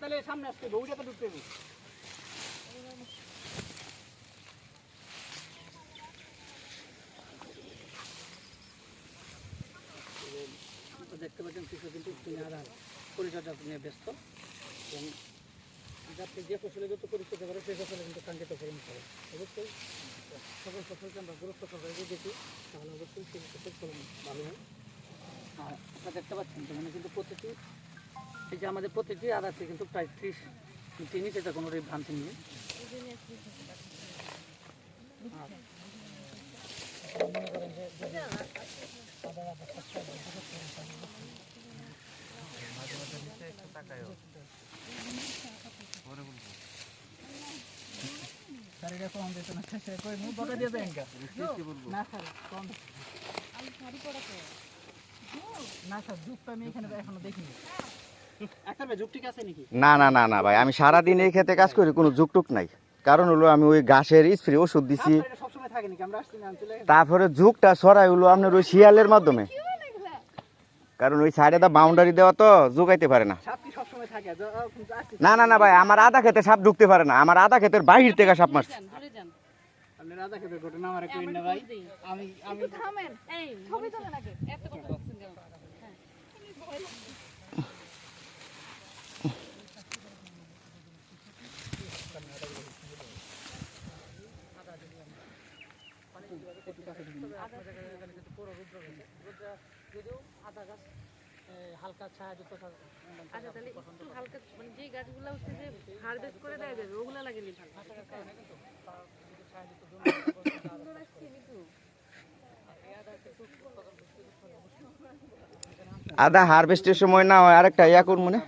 তাহলে সামনে আসতে ওইটা তো ঢুকতে হবে তো দেখতে পাচ্ছেন কৃষক কিন্তু আধার পরিচর্যা নিয়ে ব্যস্ত। এবং যাতে যে ফসলে যত পরিচর্যা করে সেই ফসলে কিন্তু কাঙ্ক্ষিত ফলন করে অবশ্যই সকল ফসলকে আমরা গুরুত্ব সহকারে দেখি, তাহলে অবশ্যই সেই ফসল ফলন ভালো হয় আর আপনারা দেখতে পাচ্ছেন যেখানে কিন্তু প্রতিটি, এই যে আমাদের প্রতিটি আদারতে কিন্তু প্রায় ত্রিশ তিনি সেটা কোনো ভ্রান্তি নেই। আর মাঝে মাঝে নিচে একটু তাকায়ও। পরে বলব। স্যার এটা কম দিত না স্যার কই মুখ বকা দিয়ে দেন কা কি বলব? না স্যার কম না স্যার যুগটা আমি এখানে এখনও দেখিনি। একটা ভাই যুগ ঠিক আছে নাকি? না না না না ভাই আমি সারাদিন এই খেতে কাজ করি কোনো যুগটুক নাই। কারণ হলো আমি ওই ঘাসের স্প্রে ওষুধ দিছি। আপনার এটা সবসময় থাকে নাকি? আমরা আসছি না আমি চলে গেছি। তারপরে যুগটা ছড়াই হলো আপনার ওই শিয়ালের মাধ্যমে। কারণ ওই সাইডে তো বাউন্ডারি দেওয়া তো যোগাইতে পারে না। না না না ভাই আমার আধা খেতে সাপ ঢুকতে পারে না। আমার আধা ক্ষেতের বাহির থেকে সাপ মারছে। যদিও আদা গাছ হালকা ছায়া যুক্ত থাক- আচ্ছা তাহলে একটু হালকা মানে যে গাছগুলো হচ্ছে যে হারভেস্ট করে দেওয়া যাবে ওগুলো লাগিয়ে ভালো সুন্দর আসছে কিন্তু আধা হারভেস্টের সময় না হয় আরেকটা ইয়া করব না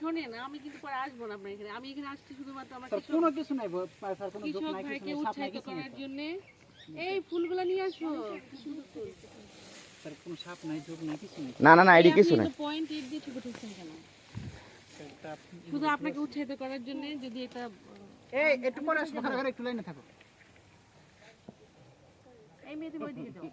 শোনেন আমি কিন্তু পরে আসব না আপনার এখানে। আমি এখানে আসছি শুধুমাত্র আমার কোনো কিছু নাই কৃষক নাই কিছু ভাইকে উৎসাহিত করার জন্য এই ফুলগুলো নিয়ে আসো। কোনো সাপ নাই যুগ নাই কিছু নাই। না না না এই কিছু নাই। পয়েন্ট দিয়ে কেন? শুধু আপনাকে উৎসাহিত করার জন্য যদি এটা এই একটু পরে আসব ঘরে ঘরে একটু লাইনে থাকো। এই মেয়েদের বই দিয়ে দাও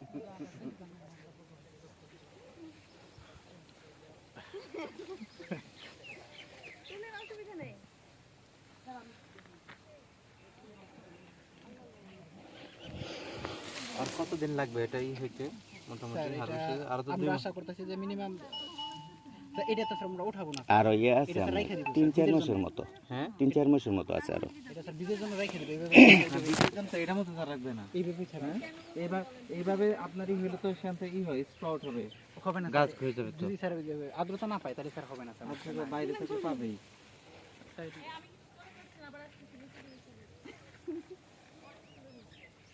আর কতদিন লাগবে এটাই হইতে? মোটামুটি স্যার, আশা করতেছি যে মিনিমাম এটা তো স্যার আমরা উঠাবো না আর ইয়ে আছে তিন চার মাসের মতো। হ্যাঁ? তিন চার মাসের মতো আছে আরও। এটা স্যার বীজের জন্য রেখে দেবে এইভাবে এটা মতো রাখবে না। এইভাবে ছাড়া। এবার এইভাবে আপনার ই হলে তো সেখান থেকে ই হয় স্প্রাউট হবে। হবে না গাছ হয়ে যাবে তো। যদি স্যার আর্দ্রতা না পায় তাহলে স্যার হবে না স্যার। বাইরে থেকে পাবেই।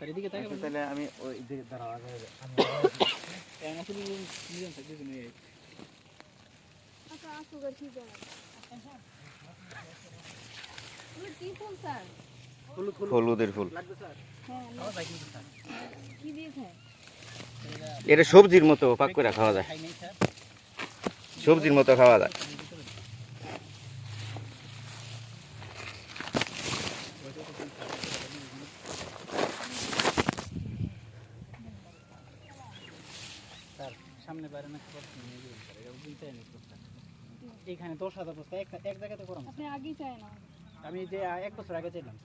স্যার এদিকে তাই তাহলে আমি ওই দিকে দাঁড়াও আগে আসলে নিজাম স্যার দুজনে কি ফুল স্যার? হলুদ হলুদ হলুদের ফুল। স্যার। হ্যাঁ এটা সবজির মতো পাক করে খাওয়া যায়। খাই নাই স্যার। সবজির মতো খাওয়া যায়। সামনে বাইরে না খাবার নিয়ে যাবেন স্যার এটা বুঝতে চাই না স্যার এইখানে দশ হাজার বস্তা এক এক জায়গাতে করাম আপনি আগেই চাই না আমি যে এক বছর আগে চাইলাম।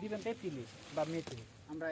দিবেন তো এপ্রিলে বা মেটি আমরা